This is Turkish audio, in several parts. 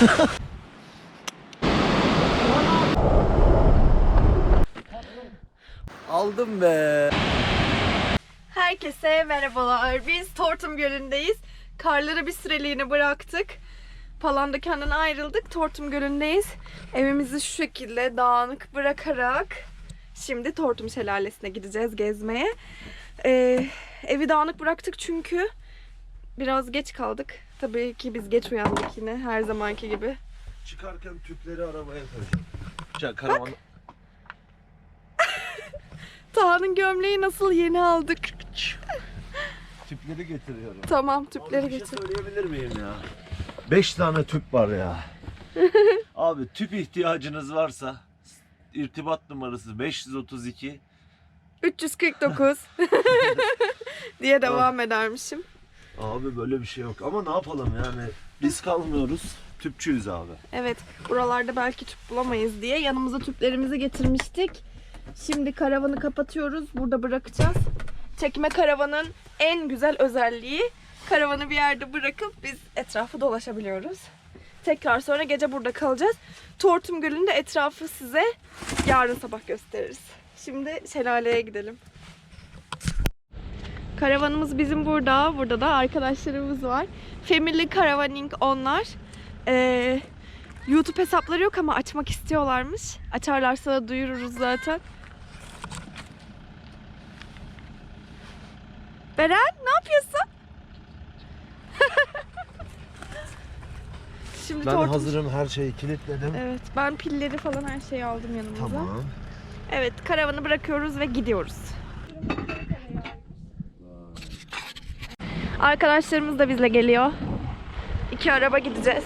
Aldım be. Herkese merhabalar. Biz Tortum Gölü'ndeyiz. Karları bir süreliğine bıraktık. Palandöken'den ayrıldık. Tortum Gölü'ndeyiz. Evimizi şu şekilde dağınık bırakarak şimdi Tortum Şelalesi'ne gideceğiz gezmeye. Ee, evi dağınık bıraktık çünkü biraz geç kaldık. Tabii ki biz geç uyandık yine her zamanki gibi. Çıkarken tüpleri arabaya koyacağım. Ya karavan... Taha'nın gömleği nasıl yeni aldık. Tüpleri getiriyorum. Tamam Abi tüpleri bir şey getir. söyleyebilir miyim ya? 5 tane tüp var ya. Abi tüp ihtiyacınız varsa irtibat numarası 532 349 diye devam edermişim. Abi böyle bir şey yok ama ne yapalım yani biz kalmıyoruz tüpçüyüz abi. Evet, buralarda belki tüp bulamayız diye yanımıza tüplerimizi getirmiştik. Şimdi karavanı kapatıyoruz, burada bırakacağız. Çekme karavanın en güzel özelliği karavanı bir yerde bırakıp biz etrafı dolaşabiliyoruz. Tekrar sonra gece burada kalacağız. Tortum Gölü'nde etrafı size yarın sabah gösteririz. Şimdi şelaleye gidelim. Karavanımız bizim burada. Burada da arkadaşlarımız var. Family Caravaning onlar. Ee, YouTube hesapları yok ama açmak istiyorlarmış. Açarlarsa da duyururuz zaten. Beren ne yapıyorsun? Şimdi Ben tortum- hazırım her şeyi kilitledim. Evet ben pilleri falan her şeyi aldım yanımıza. Tamam. Evet karavanı bırakıyoruz ve gidiyoruz. Arkadaşlarımız da bizle geliyor. İki araba gideceğiz.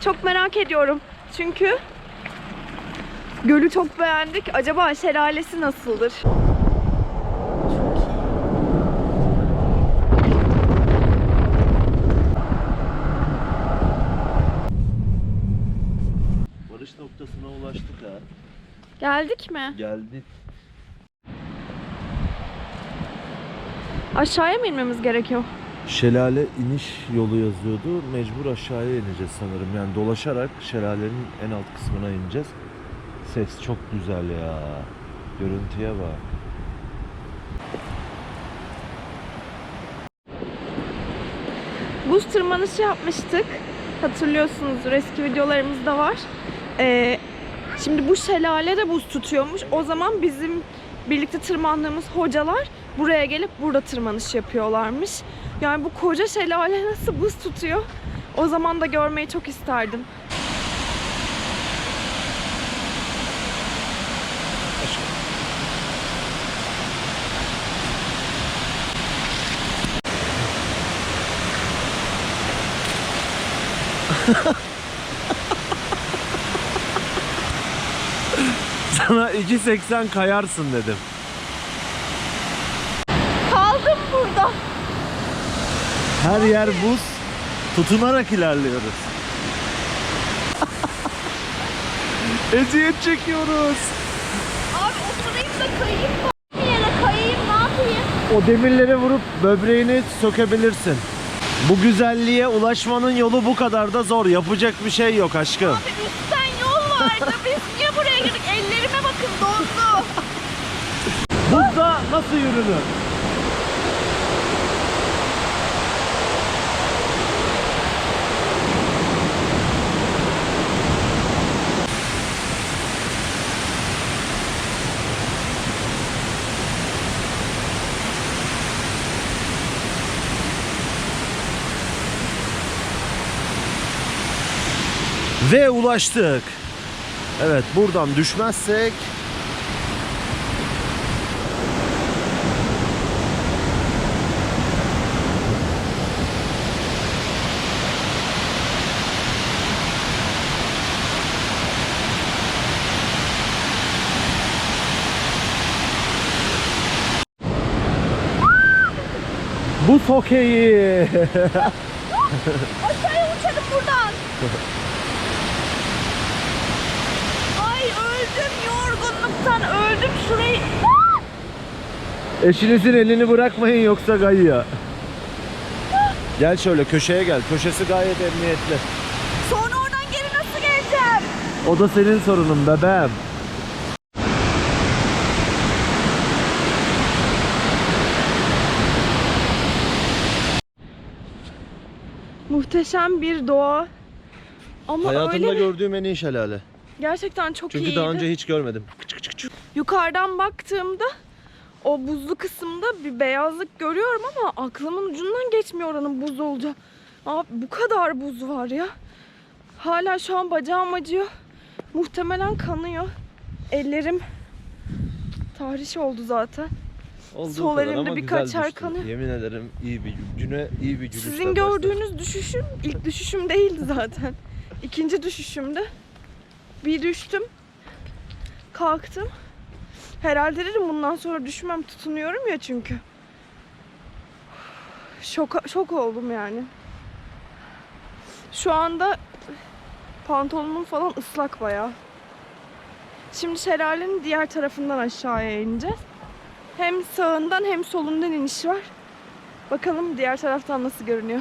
Çok merak ediyorum. Çünkü gölü çok beğendik. Acaba şelalesi nasıldır? Varış noktasına ulaştık ha. Geldik mi? Geldik. Aşağıya mı inmemiz gerekiyor? Şelale iniş yolu yazıyordu. Mecbur aşağıya ineceğiz sanırım. Yani dolaşarak şelalenin en alt kısmına ineceğiz. Ses çok güzel ya. Görüntüye bak. Buz tırmanışı yapmıştık. Hatırlıyorsunuzdur eski videolarımızda var. Ee, şimdi bu şelale de buz tutuyormuş. O zaman bizim birlikte tırmandığımız hocalar buraya gelip burada tırmanış yapıyorlarmış. Yani bu koca şelale nasıl buz tutuyor? O zaman da görmeyi çok isterdim. Sana 2.80 kayarsın dedim. Kaldım burada. Her yer buz. Tutunarak ilerliyoruz. Eziyet çekiyoruz. Abi oturayım da kayayım mı? Bir yere kayayım ne yapayım? O demirlere vurup böbreğini sökebilirsin. Bu güzelliğe ulaşmanın yolu bu kadar da zor. Yapacak bir şey yok aşkım. Abi üstten yol vardı. Biz niye buraya girdik? Ellerime bakın dondu. Buzda nasıl yürünür? Ve ulaştık. Evet buradan düşmezsek Buz hokeyi. Aşağıya uçalım buradan. Ay öldüm yorgunluktan öldüm şurayı. Eşinizin elini bırakmayın yoksa gayya. Gel şöyle köşeye gel. Köşesi gayet emniyetli. Sonra oradan geri nasıl geleceğim? O da senin sorunun bebeğim. Muhteşem bir doğa. Ama Hayatımda öyle gördüğüm en iyi şelale. gerçekten çok Çünkü iyiydi. daha önce hiç görmedim. Yukarıdan baktığımda o buzlu kısımda bir beyazlık görüyorum ama aklımın ucundan geçmiyor oranın buz olacağı. Aa, bu kadar buz var ya. Hala şu an bacağım acıyor. Muhtemelen kanıyor. Ellerim tahriş oldu zaten. Olduğu Sol kadar elimde ama birkaç güzel yer düştü. kanı. Yemin ederim iyi bir güne iyi bir gülüşle Sizin başladı. gördüğünüz düşüşüm ilk düşüşüm değildi zaten. İkinci düşüşümdü. Bir düştüm. Kalktım. Herhalde dedim bundan sonra düşmem tutunuyorum ya çünkü. Şok, şok oldum yani. Şu anda pantolonum falan ıslak bayağı. Şimdi şelalenin diğer tarafından aşağıya ineceğiz. Hem sağından hem solundan iniş var. Bakalım diğer taraftan nasıl görünüyor.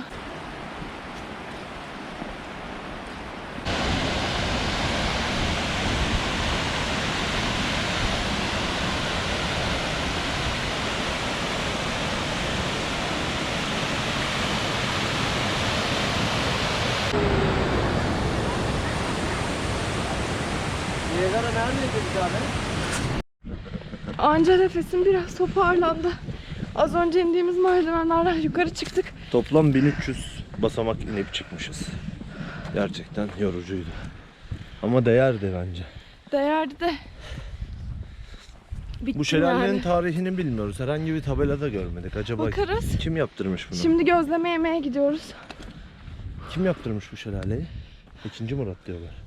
Niagara neredeydi bir tane? Anca nefesim biraz toparlandı. Az önce indiğimiz merdivenlerden yukarı çıktık. Toplam 1300 basamak inip çıkmışız. Gerçekten yorucuydu. Ama değerdi bence. Değerdi de. Bittim Bu şelalenin yani. tarihini bilmiyoruz. Herhangi bir tabelada görmedik. Acaba Bakarız. kim yaptırmış bunu? Şimdi gözleme yemeye gidiyoruz. Kim yaptırmış bu şelaleyi? İkinci Murat diyorlar.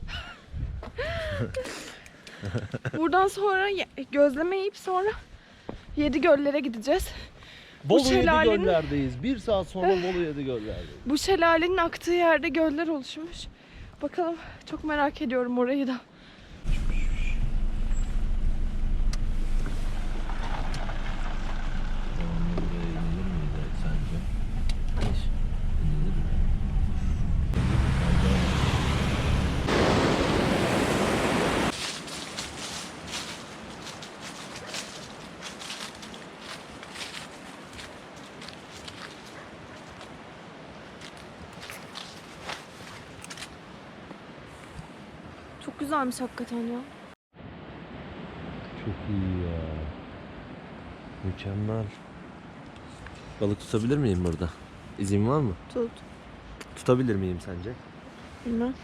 Buradan sonra gözleme yiyip sonra Yedi Göllere gideceğiz. Bolu şelalenin- Yedi Göller'deyiz. Bir saat sonra Bolu Yedi Göller'deyiz. Bu şelalenin aktığı yerde göller oluşmuş. Bakalım çok merak ediyorum orayı da. Çok güzelmiş hakikaten ya. Çok iyi ya. Mükemmel. Balık tutabilir miyim burada? İzin var mı? Tut. Tutabilir miyim sence? Bilmem.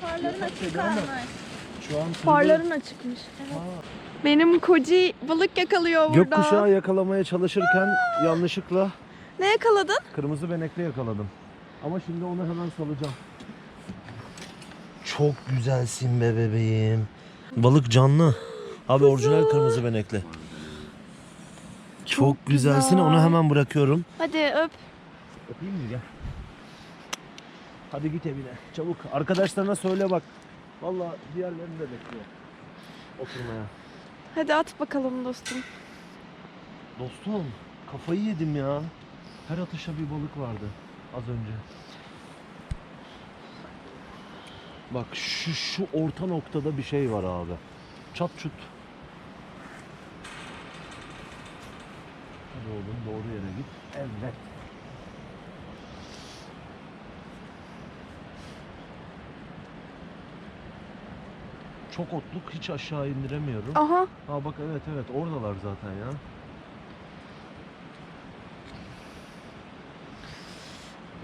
Farların açık kalmış. Şu an Farların açıkmış. Benim koci balık yakalıyor burada. Gökkuşağı yakalamaya çalışırken yanlışlıkla Ne yakaladın? kırmızı benekli yakaladım. Ama şimdi onu hemen salacağım. Çok güzelsin be bebeğim. Balık canlı. Abi orijinal kırmızı benekli. Çok, güzelsin. güzel. Onu hemen bırakıyorum. Hadi öp. Öpeyim mi gel. Hadi git evine. Çabuk. Arkadaşlarına söyle bak. Vallahi diğerlerini de bekliyor. Oturmaya. Hadi at bakalım dostum. Dostum kafayı yedim ya. Her atışa bir balık vardı az önce. Bak şu şu orta noktada bir şey var abi. Çat çut. Hadi oğlum doğru yere git. Evet. Çok otluk hiç aşağı indiremiyorum. Aha. Ha bak evet evet oradalar zaten ya.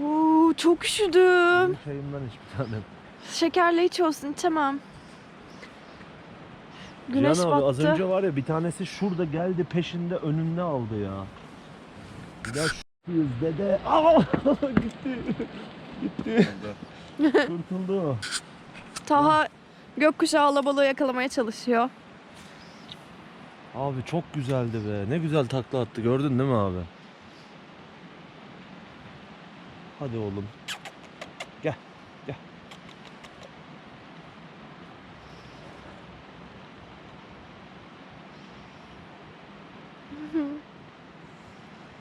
Oo, çok üşüdüm. Bu çayımdan iç bir tane. Şekerle hiç olsun içemem. Güneş Cihan abi battı. az önce var ya bir tanesi şurada geldi peşinde önünde aldı ya. Ya şu dede. Aa! gitti. Gitti. Kurtuldu. Taha gökkuşağı alabalığı yakalamaya çalışıyor. Abi çok güzeldi be. Ne güzel takla attı gördün değil mi abi? Hadi oğlum. Gel. Gel.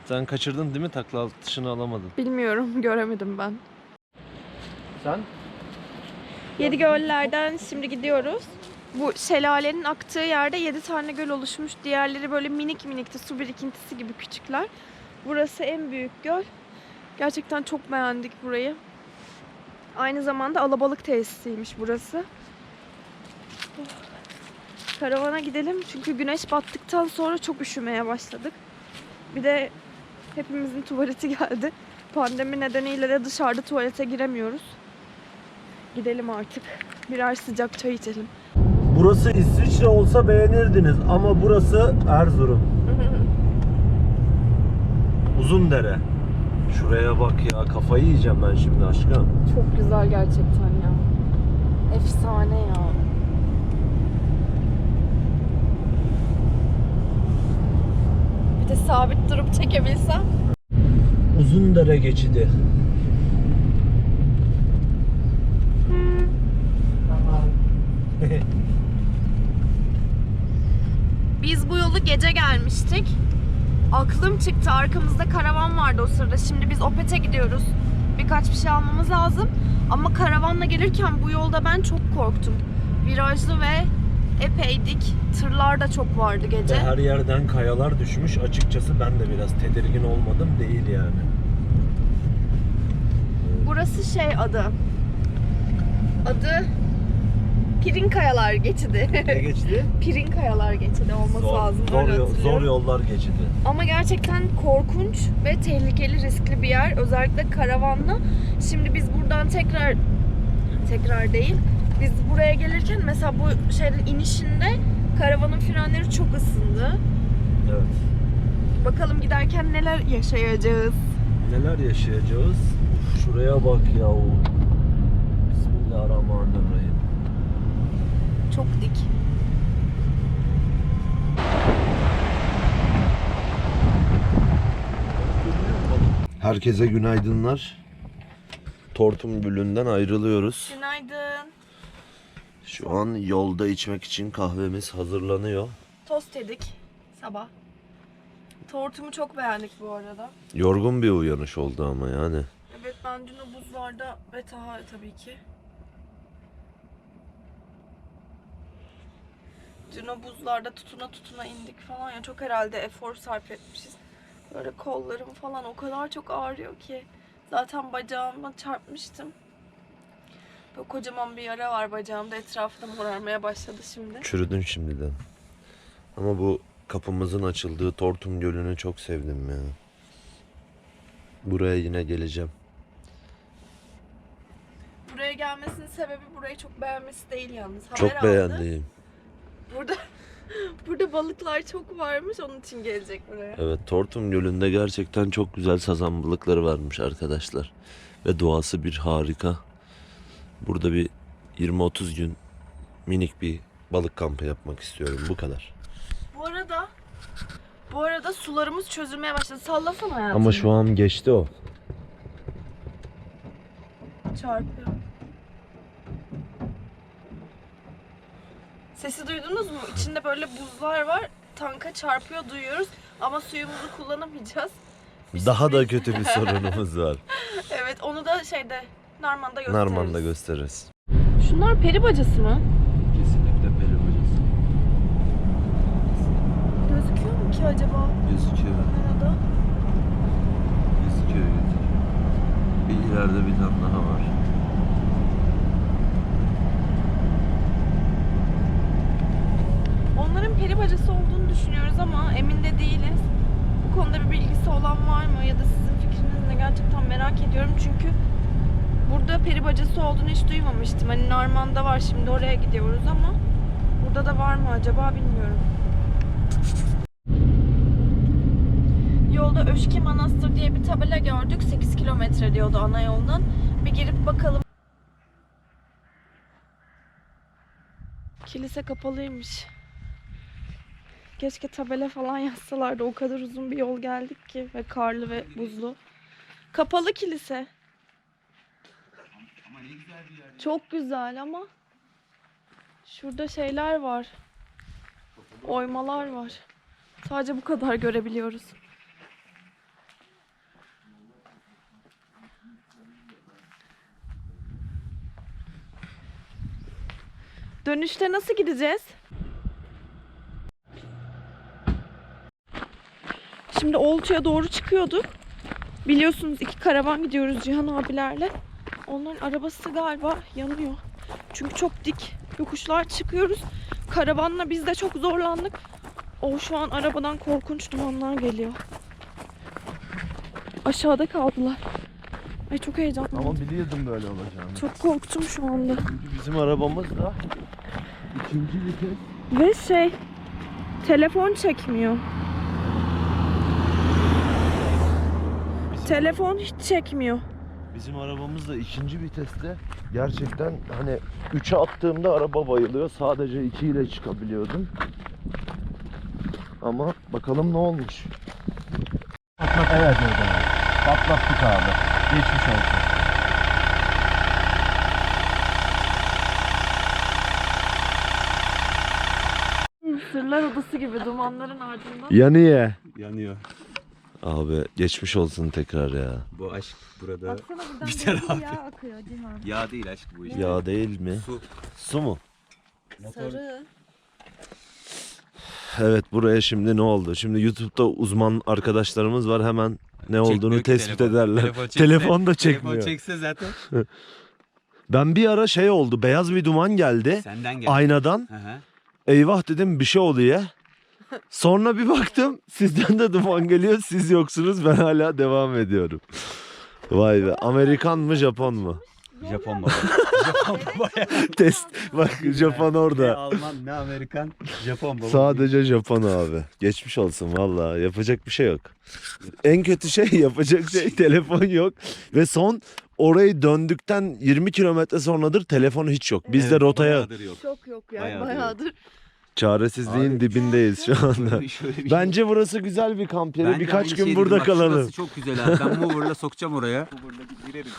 Sen kaçırdın değil mi? Takla atışını alamadın. Bilmiyorum göremedim ben. Sen? Yedi göllerden şimdi gidiyoruz. Bu şelalenin aktığı yerde 7 tane göl oluşmuş. Diğerleri böyle minik minikti. Su birikintisi gibi küçükler. Burası en büyük göl. Gerçekten çok beğendik burayı. Aynı zamanda alabalık tesisiymiş burası. Karavana gidelim çünkü güneş battıktan sonra çok üşümeye başladık. Bir de hepimizin tuvaleti geldi. Pandemi nedeniyle de dışarıda tuvalete giremiyoruz. Gidelim artık. Birer sıcak çay içelim. Burası İsviçre olsa beğenirdiniz ama burası Erzurum. Uzundere. Şuraya bak ya kafayı yiyeceğim ben şimdi aşkım. Çok güzel gerçekten ya. Efsane ya. Bir de sabit durup çekebilsem. Uzundere geçidi. Biz bu yolu gece gelmiştik. Aklım çıktı. Arkamızda karavan vardı o sırada. Şimdi biz Opet'e gidiyoruz. Birkaç bir şey almamız lazım. Ama karavanla gelirken bu yolda ben çok korktum. Virajlı ve epey dik. Tırlar da çok vardı gece. Ve her yerden kayalar düşmüş. Açıkçası ben de biraz tedirgin olmadım değil yani. Burası şey adı. Adı Pirinkayalar geçidi. Ne geçti? Pirinkayalar geçidi olması Zor, lazım. zor, zor yollar geçidi. Ama gerçekten korkunç ve tehlikeli, riskli bir yer. Özellikle karavanla. Şimdi biz buradan tekrar tekrar değil. Biz buraya gelirken mesela bu şehrin inişinde karavanın frenleri çok ısındı. Evet. Bakalım giderken neler yaşayacağız. Neler yaşayacağız? Uf, şuraya bak ya. Bismillahirrahmanirrahim. Çok dik. Herkese günaydınlar. Tortum Gölü'nden ayrılıyoruz. Günaydın. Şu an yolda içmek için kahvemiz hazırlanıyor. Tost yedik sabah. Tortumu çok beğendik bu arada. Yorgun bir uyanış oldu ama yani. Evet ben dün o buzlarda ve Taha tabii ki. Dün o buzlarda tutuna tutuna indik falan ya çok herhalde efor sarf etmişiz. Böyle kollarım falan o kadar çok ağrıyor ki. Zaten bacağıma çarpmıştım. Böyle kocaman bir yara var bacağımda etrafı da morarmaya başladı şimdi. Çürüdün şimdiden. Ama bu kapımızın açıldığı Tortum Gölü'nü çok sevdim ya. Buraya yine geleceğim. Buraya gelmesinin sebebi burayı çok beğenmesi değil yalnız. Haber Çok aldı. beğendim. Burada burada balıklar çok varmış onun için gelecek buraya. Evet Tortum Gölü'nde gerçekten çok güzel sazan balıkları varmış arkadaşlar. Ve doğası bir harika. Burada bir 20-30 gün minik bir balık kampı yapmak istiyorum. Bu kadar. Bu arada bu arada sularımız çözülmeye başladı. Sallasana hayatım. Ama şu an geçti o. çarpıyor. Sesi duydunuz mu? İçinde böyle buzlar var. Tanka çarpıyor duyuyoruz ama suyumuzu kullanamayacağız. Daha da kötü bir sorunumuz var. Evet onu da şeyde Narman'da gösteririz. Narman'da gösteririz. Şunlar peri bacası mı? Kesinlikle peri bacası. Gözüküyor mu ki acaba Gözüküyor. kamerada? Gözüküyor gözüküyor. Bir ileride bir tane daha var. Onların peri bacası olduğunu düşünüyoruz ama emin de değiliz. Bu konuda bir bilgisi olan var mı ya da sizin fikriniz ne gerçekten merak ediyorum çünkü burada peri bacası olduğunu hiç duymamıştım. Hani Narman'da var şimdi oraya gidiyoruz ama burada da var mı acaba bilmiyorum. Yolda Öşki Manastır diye bir tabela gördük. 8 kilometre diyordu ana yoldan. Bir girip bakalım. Kilise kapalıymış. Keşke tabela falan yazsalardı. O kadar uzun bir yol geldik ki ve karlı ve buzlu. Kapalı kilise. Çok güzel ama şurada şeyler var. Oymalar var. Sadece bu kadar görebiliyoruz. Dönüşte nasıl gideceğiz? Şimdi Oltu'ya doğru çıkıyorduk. Biliyorsunuz iki karavan gidiyoruz Cihan abilerle. Onların arabası galiba yanıyor. Çünkü çok dik yokuşlar çıkıyoruz. Karavanla biz de çok zorlandık. O şu an arabadan korkunç dumanlar geliyor. Aşağıda kaldılar. Ay çok heyecanlıyım. Ama biliyordum böyle olacağını. Çok korktum şu anda. Çünkü bizim arabamız da ikinci vites. Ve şey telefon çekmiyor. Telefon hiç çekmiyor. Bizim arabamız da ikinci viteste gerçekten hani 3'e attığımda araba bayılıyor. Sadece 2 ile çıkabiliyordum. Ama bakalım ne olmuş. Patlat evet orada. Patlattık abi. Geçmiş olsun. Sırlar odası gibi dumanların ardından. Yanıyor. Yanıyor. Abi geçmiş olsun tekrar ya. Bu aşk burada. Baksana buradan Biter abi. yağ akıyor Cihan. Yağ değil aşk bu işte. Ya değil mi? Su. Su mu? Sarı. Evet buraya şimdi ne oldu? Şimdi YouTube'da uzman arkadaşlarımız var hemen ne olduğunu Çekmiyor ki tespit telefon. ederler. Telefon çekse- Telefon da çekmiyor. Telefon çekse zaten Ben bir ara şey oldu beyaz bir duman geldi senden gel. aynadan. Hı hı. Eyvah dedim bir şey oluyor. Sonra bir baktım sizden de duman geliyor siz yoksunuz ben hala devam ediyorum. Vay be Amerikan mı Japon mu? Japon baba. Japon baba ya. Test bak Japon Ne orada. Alman ne Amerikan. Japon baba. Sadece Japon abi. Geçmiş olsun valla yapacak bir şey yok. En kötü şey yapacak şey telefon yok. Ve son orayı döndükten 20 kilometre sonradır telefonu hiç yok. Biz de Evet, rotaya bayağıdır yok. Çok yok ya Bayağıdır. bayağıdır. Çaresizliğin Abi- dibindeyiz şu anda. Şöyle- bir şey. Bence burası güzel bir kamp yeri. Ben de Birkaç aynı gün şeyi burada dedim. Bak kalalım. Şurası çok güzel abi. Ben mover'la sokacağım oraya. Mover'la bir girerim.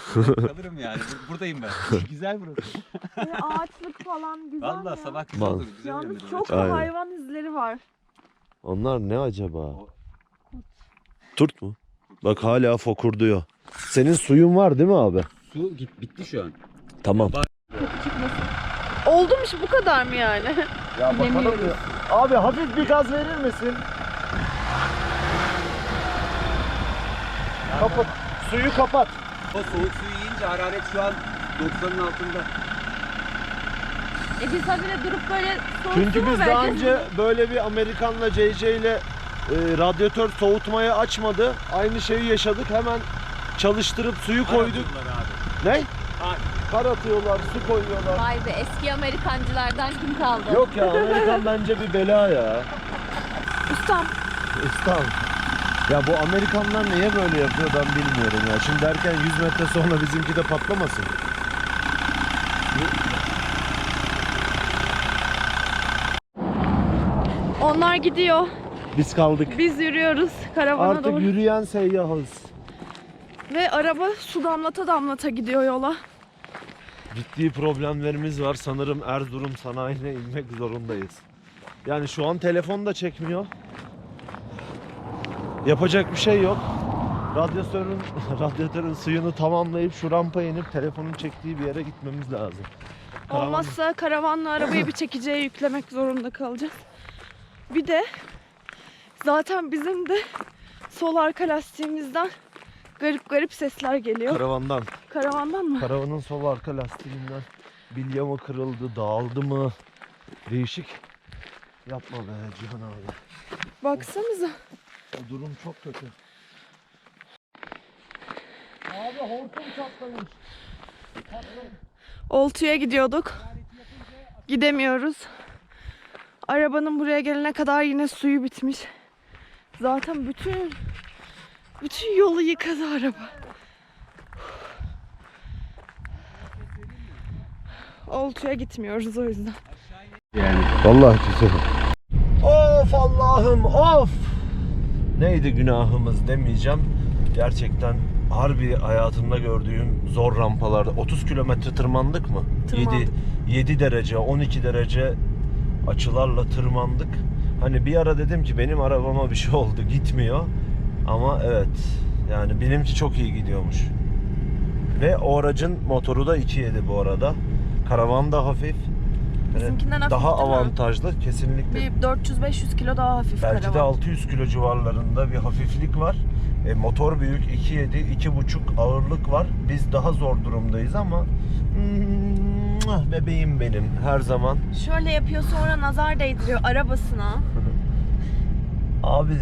Kalırım yani. Bur- Buradayım ben. güzel burası. Böyle ağaçlık falan güzel Valla ya. sabah güzel Bak. olur. Güzel Yalnız uyanırım. çok Aynen. hayvan izleri var. Onlar ne acaba? Turt mu? Bak hala fokurduyor. Senin suyun var değil mi abi? Su git bitti şu an. Tamam. Oldu mu şu bu kadar mı yani? Ya Bilemiyoruz. Abi hafif bir gaz verir misin? Kapat. Suyu kapat. O soğuk suyu yiyince hararet şu an 90'ın altında. E biz habire durup böyle soğuk Çünkü biz daha önce böyle bir Amerikanla JJ ile e, radyatör soğutmayı açmadı. Aynı şeyi yaşadık. Hemen çalıştırıp suyu koyduk. abi. Ne? Kar atıyorlar, su koyuyorlar. Vay be eski Amerikancılardan kim kaldı? Yok ya Amerikan bence bir bela ya. Ustam İstan. Ya bu Amerikanlar niye böyle yapıyor ben bilmiyorum ya. Şimdi derken 100 metre sonra bizimki de patlamasın. onlar gidiyor. Biz kaldık. Biz yürüyoruz karavana Artık doğru. yürüyen seyyahız. Ve araba su damlata damlata gidiyor yola. Ciddi problemlerimiz var. Sanırım Erzurum sanayine inmek zorundayız. Yani şu an telefon da çekmiyor. Yapacak bir şey yok. Radyatörün radyatörün suyunu tamamlayıp şu rampaya inip telefonun çektiği bir yere gitmemiz lazım. Olmazsa karavanla arabayı bir çekeceğe yüklemek zorunda kalacağız. Bir de zaten bizim de sol arka lastiğimizden garip garip sesler geliyor. Karavandan. Karavandan mı? Karavanın sol arka lastiğinden bilye mı kırıldı, dağıldı mı? Değişik. Yapma be Cihan abi. Baksanıza. Bu durum çok kötü. Abi hortum çatlamış. Oltu'ya gidiyorduk. Gidemiyoruz. Arabanın buraya gelene kadar yine suyu bitmiş. Zaten bütün bütün yolu yıkadı araba. Oltu'ya gitmiyoruz o yüzden. Vallahi güzel. Of Allah'ım of. Neydi günahımız demeyeceğim. Gerçekten harbi hayatımda gördüğüm zor rampalarda 30 kilometre tırmandık mı? Tırmandık. 7, 7 derece 12 derece açılarla tırmandık. Hani bir ara dedim ki benim arabama bir şey oldu gitmiyor. Ama evet yani benimki çok iyi gidiyormuş. Ve o aracın motoru da 2.7 bu arada. Karavan da hafif. Bizimkinden hafif daha değil mi? avantajlı kesinlikle. Bir 400-500 kilo daha hafif Belki de karavan. 600 kilo civarlarında bir hafiflik var. E, motor büyük 2.7 2.5 ağırlık var. Biz daha zor durumdayız ama mm, bebeğim benim her zaman. Şöyle yapıyor sonra nazar değdiriyor arabasına. Abi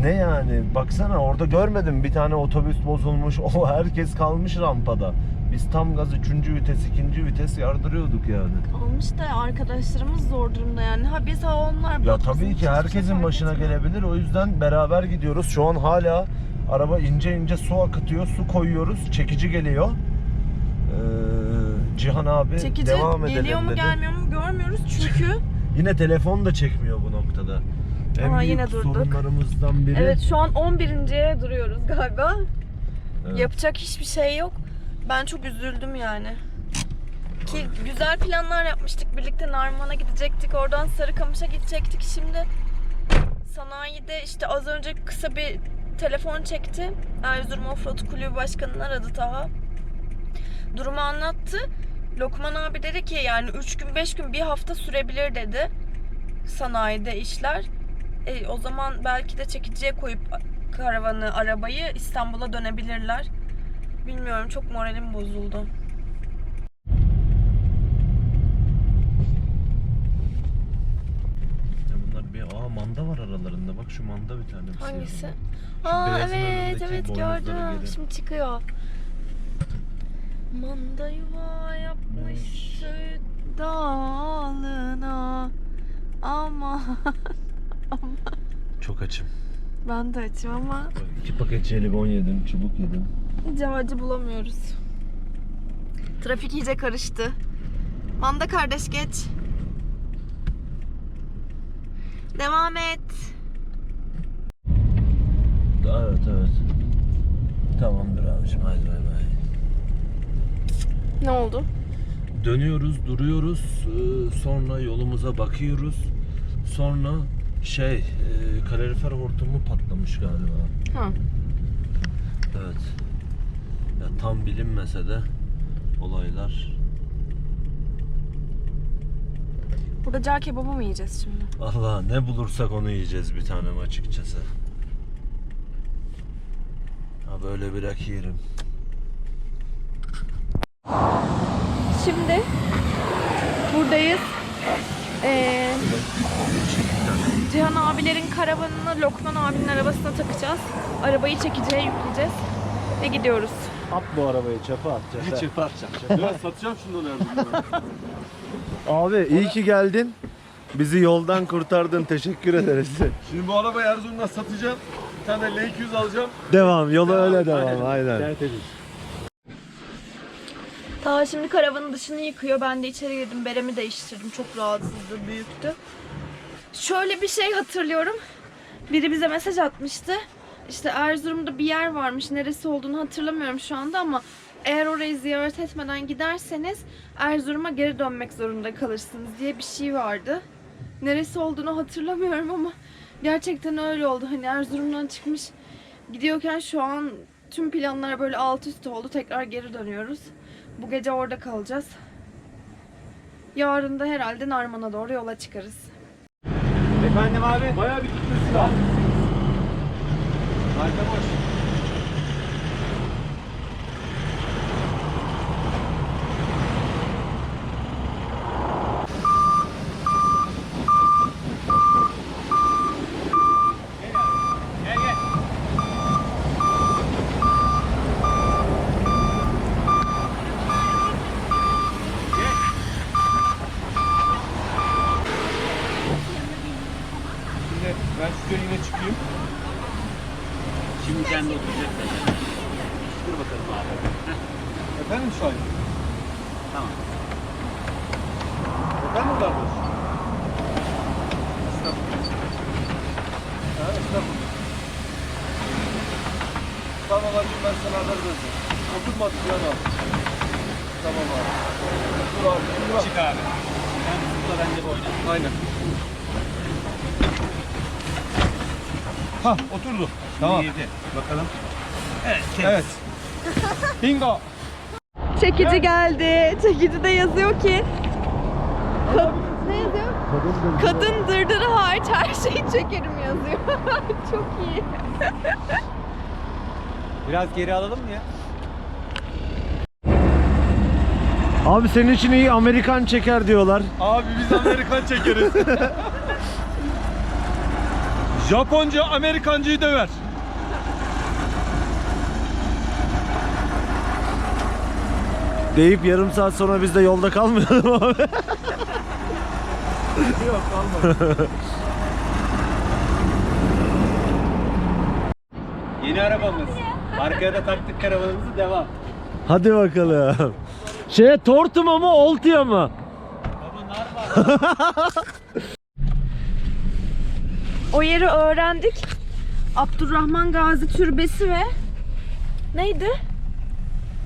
ne yani baksana orada görmedim bir tane otobüs bozulmuş. O herkes kalmış rampada. Biz tam gaz 3. vites 2. vites yardırıyorduk yani. Almış da arkadaşlarımız zor durumda yani. Ha biz ha onlar. Ya tabii ki herkesin başına gelebilir. O yüzden beraber gidiyoruz. Şu an hala araba ince ince su akıtıyor. Su koyuyoruz. Çekici geliyor. Ee, Cihan abi Çekici devam edelim geliyor mu dedi. gelmiyor mu görmüyoruz çünkü. Yine telefon da çekmiyor bu noktada. En Ama büyük yine durduk. sorunlarımızdan biri. evet şu an 11.ye duruyoruz galiba. Evet. Yapacak hiçbir şey yok. Ben çok üzüldüm yani. Ki güzel planlar yapmıştık. Birlikte Narman'a gidecektik. Oradan Sarıkamış'a gidecektik. Şimdi sanayide işte az önce kısa bir telefon çekti. Erzurum Offroad Kulübü Başkanı'nın aradı Taha. Durumu anlattı. Lokman abi dedi ki yani 3 gün 5 gün bir hafta sürebilir dedi. Sanayide işler. E, o zaman belki de çekiciye koyup karavanı, arabayı İstanbul'a dönebilirler. Bilmiyorum çok moralim bozuldu. Ya bunlar bir aa manda var aralarında. Bak şu manda bir tane. bir Hangisi? siyah. Aa beyazın evet önündeki evet boynuzları gördüm. geri. Şimdi çıkıyor. Manda yuva yapmış söğüt dalına. Ama Çok açım. ben de açım ama iki paket jelibon yedim, çubuk yedim. amacı bulamıyoruz. Trafik iyice karıştı. Manda kardeş geç. Devam et. Evet evet. Tamamdır abiciğim hadi bay bay. Ne oldu? Dönüyoruz, duruyoruz. ee, Sonra yolumuza bakıyoruz. Sonra şey, e, kalorifer hortumu patlamış galiba. Ha. Evet. Ya tam bilinmese de olaylar. Burada car kebabı mı yiyeceğiz şimdi? Allah ne bulursak onu yiyeceğiz bir tanem açıkçası. Ha böyle bir rak yerim. Şimdi buradayız. Ee, Cihan abilerin karavanını Lokman abinin arabasına takacağız. Arabayı çekiciye yükleyeceğiz ve gidiyoruz. At bu arabayı çöpe at çöpe. Çöpe atacağım. Ya satacağım onu Erzurum'da. Abi iyi ki geldin. Bizi yoldan kurtardın. Teşekkür ederiz. Şimdi bu arabayı Erzurum'dan satacağım. Bir tane L200 alacağım. devam. Yola öyle devam. aynen. Aynen. Ta şimdi karavanın dışını yıkıyor. Ben de içeri girdim. Beremi değiştirdim. Çok rahatsızdı, büyüktü. Şöyle bir şey hatırlıyorum. Biri bize mesaj atmıştı. İşte Erzurum'da bir yer varmış. Neresi olduğunu hatırlamıyorum şu anda ama eğer orayı ziyaret etmeden giderseniz Erzurum'a geri dönmek zorunda kalırsınız diye bir şey vardı. Neresi olduğunu hatırlamıyorum ama gerçekten öyle oldu. Hani Erzurum'dan çıkmış gidiyorken şu an tüm planlar böyle alt üst oldu. Tekrar geri dönüyoruz. Bu gece orada kalacağız. Yarın da herhalde Narman'a doğru yola çıkarız. Efendim abi. Bayağı bir kitlesi var. Arka boş. Şimdi kendi oturacak zaten. Dur bakalım abi. Efendim Şahin? Tamam. Efendim kardeş? Estağfurullah. Ha, estağfurullah. Tamam hadi ben sana haber vereceğim. Oturma Cihan abi. Tamam abi. Dur abi. Dur abi. Çık abi. Sen burada bence de oyna. Aynen. Ha oturdu. Tamam. Yedi. Bakalım. Evet. Evet. Bingo. Çekici geldi. Çekici de yazıyor ki Kad- ne yazıyor? Kadın dırdırı hariç her şeyi çekerim yazıyor. Çok iyi. Biraz geri alalım mı ya? Abi senin için iyi Amerikan çeker diyorlar. Abi biz Amerikan çekeriz. Japonca Amerikancıyı döver. Deyip yarım saat sonra biz de yolda kalmayalım abi. Yok kalma. Yeni arabamız. Arkaya da taktık karavanımızı devam. Hadi bakalım. Şeye Tortum'a mı Oltu'ya mı? Baba nar var. O yeri öğrendik. Abdurrahman Gazi Türbesi ve neydi?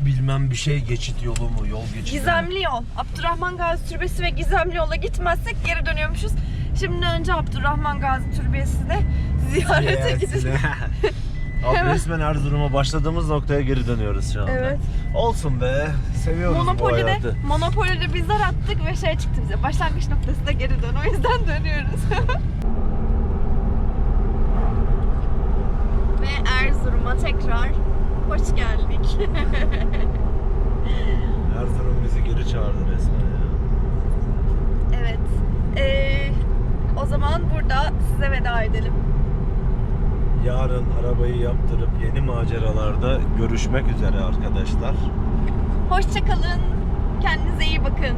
Bilmem bir şey geçit yolu mu yol geçidi Gizemli yol. Abdurrahman Gazi Türbesi ve Gizemli yola gitmezsek geri dönüyormuşuz. Şimdi önce Abdurrahman Gazi Türbesi'ne ziyarete gideceğiz. Abi Hemen. resmen Erzurum'a başladığımız noktaya geri dönüyoruz şu anda. Evet. Olsun be. Seviyoruz bu Monopoly'de, hayatı. Monopoly'de bir zar attık ve şey çıktı bize. Başlangıç noktasına geri dön. O yüzden dönüyoruz. ve Erzurum'a tekrar hoş geldik. Erzurum bizi geri çağırdı resmen ya. evet. Ee, o zaman burada size veda edelim. Yarın arabayı yaptırıp yeni maceralarda görüşmek üzere arkadaşlar. Hoşçakalın. Kendinize iyi bakın.